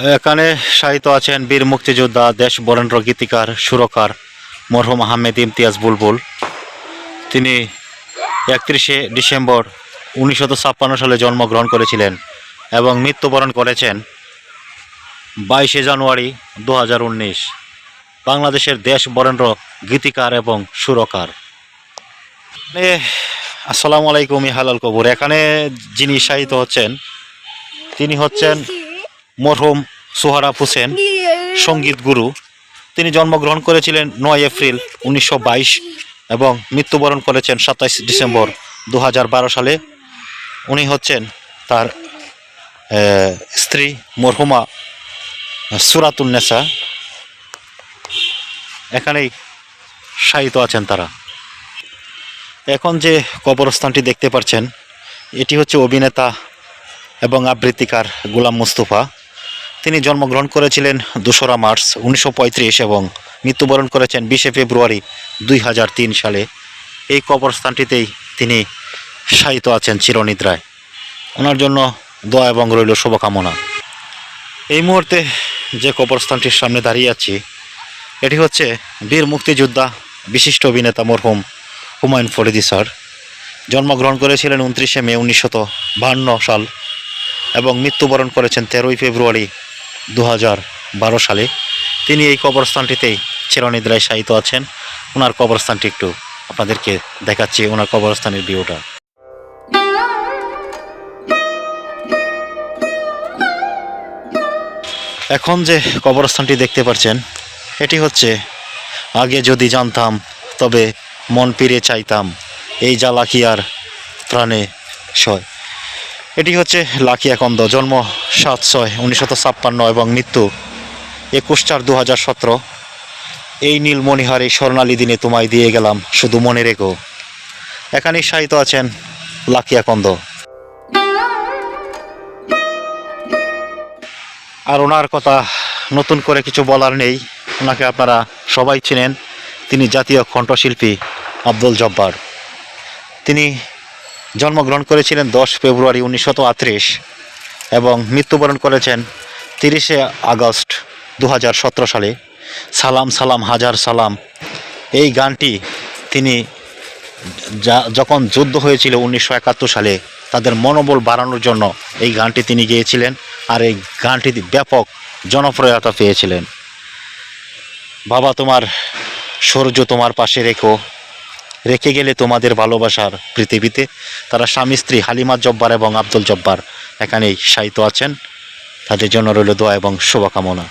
এখানে সাহিত্য আছেন বীর মুক্তিযোদ্ধা, দেশ বরেন্দ্র গীতিকার, সুরকার মরহুম আহমেদ ইমতিয়াজ বুলবুল। তিনি একত্রিশে ডিসেম্বর উনিশশো ছাপ্পান্ন সালে জন্মগ্রহণ করেছিলেন এবং মৃত্যুবরণ করেছেন বাইশে জানুয়ারি দু হাজার উনিশ। বাংলাদেশের দেশ বরেন্দ্র গীতিকার এবং সুরকার। আসসালামু আলাইকুম হালাল কবুর। এখানে যিনি সাহিত্য হচ্ছেন, তিনি হচ্ছেন মরহুম সোহারাব হোসেন, সংগীত গুরু। তিনি জন্মগ্রহণ করেছিলেন নয় এপ্রিল উনিশশো বাইশ এবং মৃত্যুবরণ করেছেন সাতাইশ ডিসেম্বর দু হাজার বারো সালে। উনি হচ্ছেন তার স্ত্রী মরহুমা সুরাতুন্নেসা এখানেই শায়িত আছেন তারা। এখন যে কবরস্থানটি দেখতে পাচ্ছেন এটি হচ্ছে অভিনেতা এবং আবৃত্তিকার গোলাম মুস্তফা। তিনি জন্মগ্রহণ করেছিলেন দোসরা মার্চ উনিশশো পঁয়ত্রিশ এবং মৃত্যুবরণ করেছেন বিশে ফেব্রুয়ারি দুই হাজার তিন সালে। এই কবরস্থানটিতেই তিনি শায়িত আছেন চিরনিদ্রায়। ওনার জন্য দোয়া এবং রইল শুভকামনা। এই মুহূর্তে যে কবরস্থানটির সামনে দাঁড়িয়ে আছি, এটি হচ্ছে বীর মুক্তিযোদ্ধা বিশিষ্ট অভিনেতা মরহুম হুমায়ুন ফরিদি স্যার। জন্মগ্রহণ করেছিলেন উনত্রিশে মে উনিশশত সাল এবং মৃত্যুবরণ করেছেন তেরোই ফেব্রুয়ারি দু সালে তিনি এই কবরস্থানটিতেই চিরনিদ্রায় শায়িত আছেন। ওনার কবরস্থানটি একটু আপনাদেরকে দেখাচ্ছি, ওনার কবরস্থানের ভিউটা। এখন যে কবরস্থানটি দেখতে পাচ্ছেন, এটি হচ্ছে আগে যদি জানতাম তবে মন পিড়ে চাইতাম, এই জ্বালা কি আর প্রাণে সয়। এটি হচ্ছে লাকিয়া কন্দ, জন্ম সাত ছয় উনিশশো ছাপ্পান্ন এবং মৃত্যু একুশ চার দু হাজার সতেরো। এই নীলমণিহার এই স্বর্ণালী দিনে তোমায় দিয়ে গেলাম, শুধু মনে রেখো। এখানেই সাহিত্য আছেন লাকিয়া কন্দ। আর ওনার কথা নতুন করে কিছু বলার নেই, ওনাকে আপনারা সবাই চেনেন, তিনি জাতীয় কণ্ঠশিল্পী আব্দুল জব্বার। তিনি জন্মগ্রহণ করেছিলেন দশ ফেব্রুয়ারি উনিশশত এবং মৃত্যুবরণ করেছেন তিরিশে আগস্ট দু হাজার সতেরো সালে। সালাম সালাম, হাজার সালাম। এই গানটি তিনি যা, যখন যুদ্ধ হয়েছিল উনিশশো একাত্তর সালে, তাদের মনোবল বাড়ানোর জন্য এই গানটি তিনি গেয়েছিলেন আর এই গানটি ব্যাপক জনপ্রিয়তা পেয়েছিলেন। বাবা, তোমার সূর্য তোমার পাশে রেখো। রেখে গেলে তোমাদের ভালোবাসার পৃথিবীতে। তারা স্বামী, স্ত্রী, হালিমা, জব্বার এবং আব্দুল জব্বার এখানেই সাহিত্য আছেন। তাদের জন্য রইল দোয়া এবং শুভকামনা।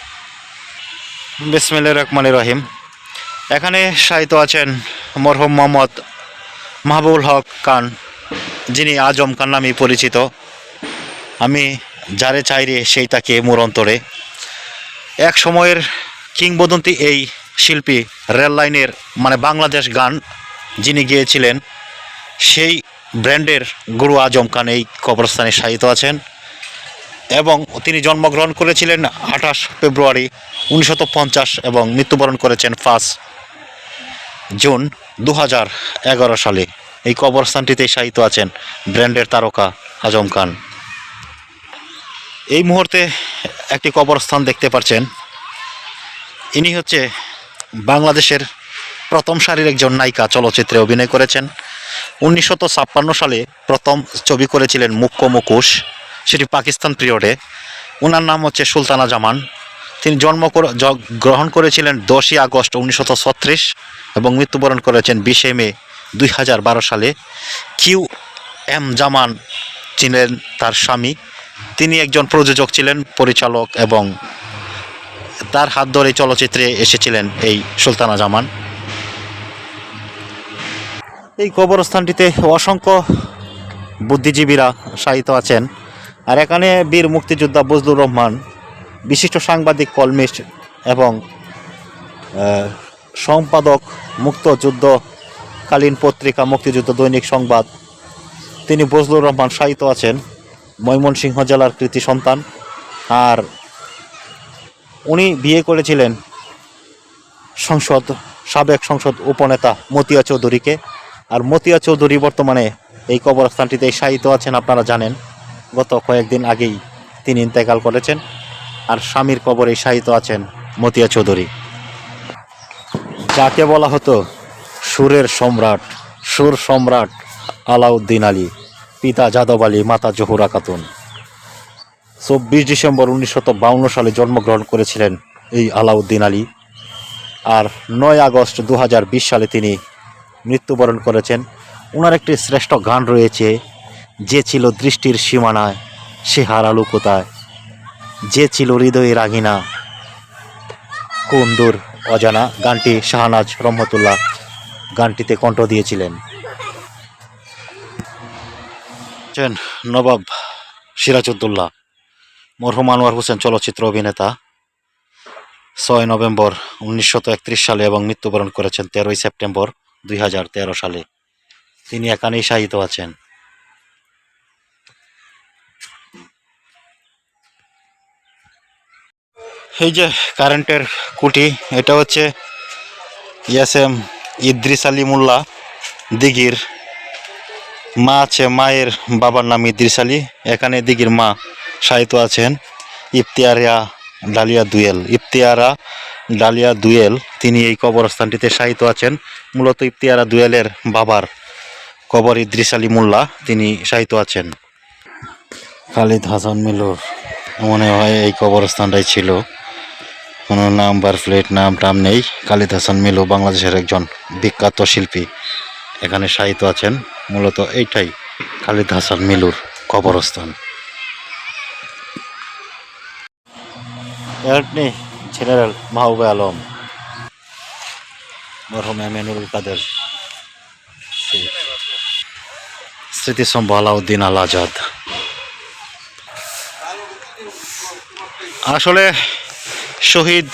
বিসমিল্লা রহমান রহিম। এখানে সাহিত্য আছেন মরহুম মোহাম্মদ মাহবুল হক খান, যিনি আজম খান নামে পরিচিত। আমি যারে চাইরে সেই তাকে মোর অন্তরে। এক সময়ের কিংবদন্তি এই শিল্পী রেল লাইনের মানে বাংলাদেশ গান যিনি গিয়েছিলেন, সেই ব্র্যান্ডের গুরু আজম খান এই কবরস্থানে শায়িত আছেন এবং তিনি জন্মগ্রহণ করেছিলেন আঠাশ ফেব্রুয়ারি পঞ্চাশ এবং মৃত্যুবরণ করেছেন ফার্স্ট জুন দু সালে। এই কবরস্থানটিতে শায়িত আছেন ব্র্যান্ডের তারকা আজম খান। এই মুহূর্তে একটি কবরস্থান দেখতে পাচ্ছেন। ইনি হচ্ছে বাংলাদেশের প্রথম সারির একজন নায়িকা চলচ্চিত্রে অভিনয় করেছেন। ছাপ্পান্ন সালে প্রথম ছবি করেছিলেন মুখ্য মুখোশ, সেটি পাকিস্তান পিরিয়ডে। ওনার নাম হচ্ছে সুলতানা জামান। তিনি জন্ম গ্রহণ করেছিলেন দশই আগস্ট ছত্রিশ এবং মৃত্যুবরণ করেছেন বিশে মে দুই হাজার বারো সালে। কিউ এম জামান ছিলেন তার স্বামী। তিনি একজন প্রযোজক ছিলেন, পরিচালক এবং তার হাত ধরে চলচ্চিত্রে এসেছিলেন এই সুলতানা জামান। এই কবরস্থানটিতে অসংখ্য বুদ্ধিজীবীরা শায়িত আছেন। আর এখানে বীর মুক্তিযোদ্ধা বজলুর রহমান, বিশিষ্ট সাংবাদিক কলমিস্ট এবং সম্পাদক মুক্তযুদ্ধকালীন পত্রিকা মুক্তিযুদ্ধ দৈনিক সংবাদ। তিনি বজলুর রহমান শায়িত আছেন, ময়মনসিংহ জেলার কৃতি সন্তান। আর উনি বিয়ে করেছিলেন সংসদ, সাবেক সংসদ উপনেতা মতিয়া চৌধুরীকে। আর মতিয়া চৌধুরী বর্তমানে এই কবরস্থানটিতে শায়িত আছেন আপনারা জানেন। গত কয়েকদিন আগেই তিনি ইন্তেকাল করেছেন আর স্বামীর কবরে শায়িত আছেন মতিয়া চৌধুরী। যাকে বলা হতো সুরের সম্রাট, সুর সম্রাট আলাউদ্দিন আলী, পিতা যাদব আলী, মাতা জহুরা খাতুন। চব্বিশ ডিসেম্বর উনিশশো বাউন্ন সালে জন্মগ্রহণ করেছিলেন এই আলাউদ্দিন আলী। আর নয় আগস্ট দু হাজার বিশ সালে তিনি মৃত্যুবরণ করেছেন। ওনার একটি শ্রেষ্ঠ গান রয়েছে, যে ছিল দৃষ্টির সীমানায়, সে হারালু কোথায়? যে ছিল হৃদয়ে রাগিনা, কুন্দুর অজানা। গানটি শাহনাজ রহমতুল্লাহ গানটিতে কণ্ঠ দিয়েছিলেন। নবাব সিরাজউদ্দৌলা, মরহুম আনোয়ার হোসেন চলচ্চিত্র অভিনেতা। ছয় নভেম্বর উনিশশো সালে এবং মৃত্যুবরণ করেছেন তেরোই সেপ্টেম্বর। দুই হাজার তেরো সালে। তিনি এখানেই শায়িত আছেন। এই যে কারেন্টের কুটি, এটা হচ্ছে ইয়াসেম ইদ্রিস আলী মোল্লা, দিঘির মা আছে, মায়ের বাবার নাম ইদ্রিস আলী। এখানে দিঘির মা শায়িত আছেন। ইফতিয়ারিয়া ডালিয়া দুয়েল, ইফতিয়ারা ডালিয়া দুয়েল, তিনি এই কবরস্থানটিতে শায়িত আছেন। মূলত ইফতিয়ারা দুয়েলের বাবার কবর ইদ্রিস আলী মোল্লা, তিনি শায়িত আছেন। খালিদ হাসান মিলুর, মনে হয় এই কবরস্থানটাই ছিল। কোনো নাম্বার প্লেট, নাম টাম নেই। খালিদ হাসান মিলু বাংলাদেশের একজন বিখ্যাত শিল্পী, এখানে শায়িত আছেন। মূলত এইটাই খালিদ হাসান মিলুর কবরস্থান। এরনি জেনারেল মাহবুবে আলম, মরহম এমিনুল কাদের স্মৃতিস্তম্ভ আলাউদ্দিন আল আজাদ। আসলে শহীদ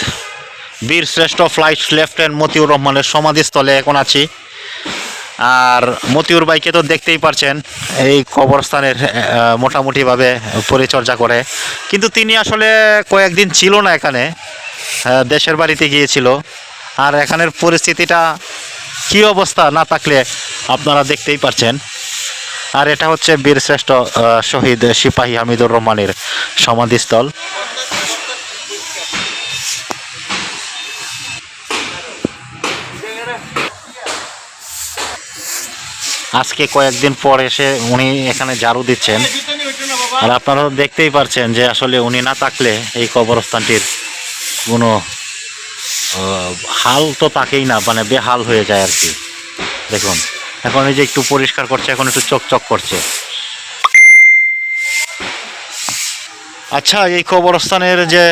বীর শ্রেষ্ঠ ফ্লাইট লেফটেন্যান্ট মতিউর রহমানের সমাধিস্থলে এখন আছি। আর মতিউর ভাইকে তো দেখতেই পারছেন, এই কবরস্থানের মোটামুটিভাবে পরিচর্যা করে। কিন্তু তিনি আসলে কয়েকদিন ছিল না এখানে দেশের বাড়িতে গিয়েছিল। আর এখানের পরিস্থিতিটা কী অবস্থা না থাকলে আপনারা দেখতেই পারছেন। আর এটা হচ্ছে বীরশ্রেষ্ঠ শহীদ সিপাহী হামিদুর রহমানের সমাধিস্থল। আজকে কয়েকদিন পর এসে উনি এখানে ঝাড়ু দিচ্ছেন। আর আপনারা দেখতেই পারছেন যে আসলে উনি না থাকলে এই কবরস্থানটির কোনো হাল তো তাকেই না মানে বেহাল হয়ে যায় আর কি। দেখুন, এখন এই যে একটু পরিষ্কার করছে, এখন একটু চকচক করছে। আচ্ছা এই কবরস্থানের যে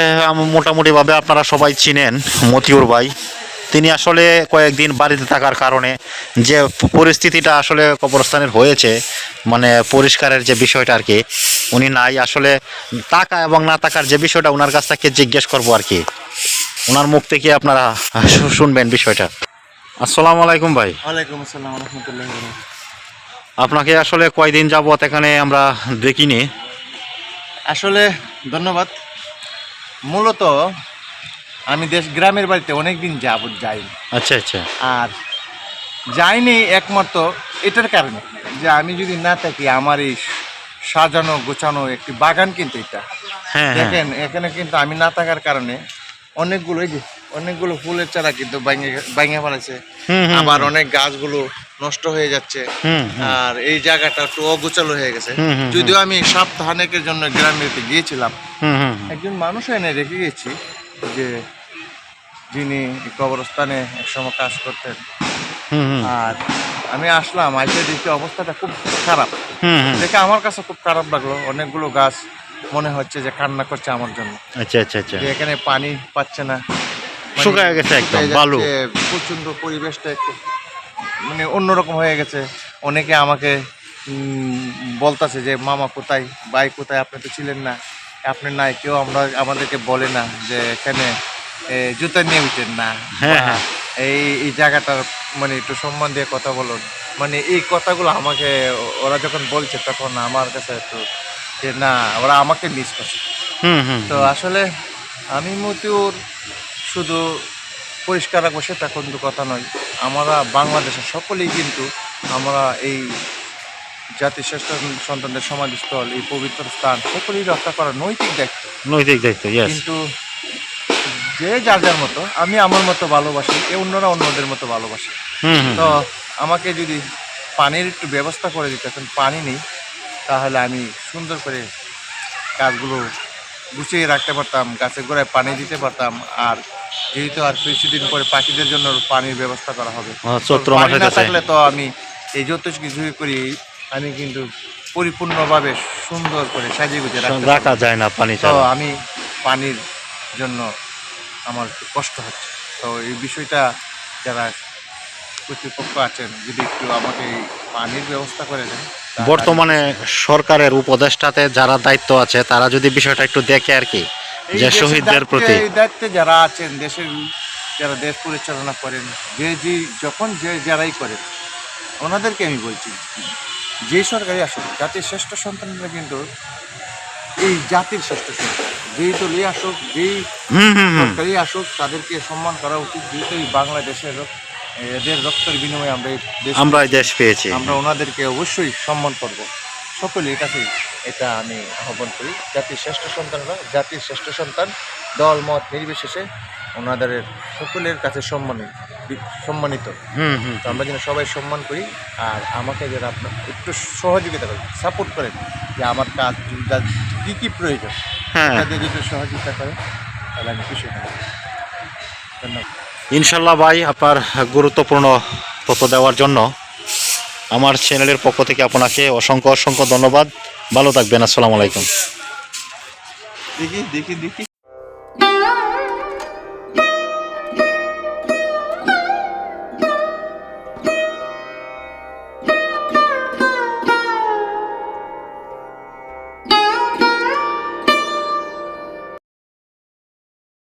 মোটামুটিভাবে আপনারা সবাই চিনেন, মতিউর ভাই। তিনি আসলে কয়েকদিন বাড়িতে থাকার কারণে যে পরিস্থিতিটা আসলে কবরস্থানের হয়েছে মানে পরিষ্কারের যে বিষয়টা আর কি উনি নাই। আসলে টাকা এবং না টাকার যে বিষয়টা ওনার কাছ থেকে জিজ্ঞেস করব আর কি। ওনার মুখ থেকে আপনারা শুনবেন বিষয়টা। আসসালামু আলাইকুম ভাই। ওয়ালাইকুম আসসালাম রহমতুল্লাহ আপনাকে আসলে কয়দিন যাবত এখানে আমরা দেখিনি। আসলে ধন্যবাদ। মূলত আমি দেশ গ্রামের বাড়িতে অনেক দিন যাব যাই আচ্ছা আচ্ছা। আর যাইনি একমাত্র এটার কারণে যে আমি যদি না থাকি আমার এই সাজানো গোছানো একটি বাগান কিন্তু এটা। হ্যাঁ হ্যাঁ। দেখেন এখানে কিন্তু আমি না থাকার কারণে অনেকগুলো এই যে অনেকগুলো ফুলের চারা কিন্তু ভাঙে ফেলেছে। আবার অনেক গাছগুলো নষ্ট হয়ে যাচ্ছে। আর এই জায়গাটা একটু অগোছালো হয়ে গেছে। যদিও আমি সপ্তাহানেকের জন্য গ্রামে গিয়েছিলাম। একজন মানুষ এনে রেখে গেছি। যে যিনি এই কবরস্থানে একসময় কাজ করতেন। আর আমি আসলাম আইসে দেখি অবস্থাটা খুব খারাপ। দেখে আমার কাছে খুব খারাপ লাগল অনেকগুলো গাছ মনে হচ্ছে যে কান্না করছে আমার জন্য। আচ্ছা আচ্ছা আচ্ছা। এখানে পানি পাচ্ছে না। মানে শুকায় গেছে একদম, বালু। যাচ্ছে, প্রচণ্ড পরিবেশটা একটু মানে অন্যরকম হয়ে গেছে। অনেকে আমাকে বলতাছে যে মামা কোথায়? ভাই কোথায়? আপনি তো ছিলেন না। আপনি নাই কেউ আমরা আমাদেরকে বলে না যে এখানে জুতা নিয়ে উঠেন না। হ্যাঁ, হ্যাঁ। এই এই জায়গাটার মানে একটু সম্মান দিয়ে কথা বলুন। মানে এই কথাগুলো আমাকে ওরা যখন বলছে তখন আমার কাছে একটু যে না ওরা আমাকে মিস করছে। তো আসলে আমি মতিউর শুধু পরিষ্কার রাখব সেটা কিন্তু কথা নয়। আমরা বাংলাদেশের সকলেই কিন্তু আমরা এই জাতির শ্রেষ্ঠ সন্তানদের সমাধিস্থল এই পবিত্র স্থান সকলেই রক্ষা করা নৈতিক দায়িত্ব। নৈতিক দায়িত্ব কিন্তু যে যার যার মতো আমি আমার মতো ভালোবাসি কেউ অন্যরা অন্যদের মতো ভালোবাসে। তো আমাকে যদি পানির একটু ব্যবস্থা করে দিতেছেন পানি নেই তাহলে আমি সুন্দর করে গাছগুলো গুছিয়ে রাখতে পারতাম গাছের গোড়ায় পানি দিতে পারতাম আর যেহেতু আর কিছুদিন পরে পাখিদের জন্য পানির ব্যবস্থা করা হবে। চৈত্র থাকলে তো আমি এই যত কিছু করি আমি কিন্তু পরিপূর্ণভাবে সুন্দর করে সাজিয়ে গুছিয়ে রাখা যায় না পানি তো আমি পানির জন্য আমার একটু কষ্ট হচ্ছে। তো এই বিষয়টা যারা কর্তৃপক্ষ আছেন যদি একটু আমাকে পানির ব্যবস্থা করে দেন বর্তমানে সরকারের উপদেষ্টাতে যারা দায়িত্ব আছে তারা যদি বিষয়টা একটু দেখে আর কি যে শহীদদের প্রতি। দায়িত্বে যারা আছেন দেশের যারা দেশ পরিচালনা করেন যে যে যখন যে যারাই করেন ওনাদেরকে আমি বলছি যে সরকারি আসুক জাতির শ্রেষ্ঠ সন্তানরা কিন্তু এই জাতির শ্রেষ্ঠ সন্তান। যেই দলই আসুক যেই হুম হুম হুম। সরকারি আসুক তাদেরকে সম্মান করা উচিত। যেহেতু এই বাংলাদেশের এদের রক্তের বিনিময়ে আমরা আমরা এই দেশ পেয়েছি। আমরা ওনাদেরকে অবশ্যই সম্মান করব। সকলের কাছে এটা আমি আহ্বান করি। জাতির শ্রেষ্ঠ সন্তানরা জাতির শ্রেষ্ঠ সন্তান দল মত নির্বিশেষে ওনাদের সকলের কাছে সম্মানিত সম্মানিত। তো আমরা যেন সবাই সম্মান করি আর আমাকে যেন আপনার একটু সহযোগিতা করেন সাপোর্ট করেন যে আমার কাজ কী কী প্রয়োজন হ্যাঁ। তাদের যদি সহযোগিতা করেন তাহলে আমি খুশি হব। ধন্যবাদ। ইনশাল্লাহ ভাই আপনার গুরুত্বপূর্ণ তথ্য দেওয়ার জন্য আমার চ্যানেলের পক্ষ থেকে আপনাকে অসংখ্য অসংখ্য ধন্যবাদ। ভালো থাকবেন আসসালামু আলাইকুম। দেখি দেখি দেখি।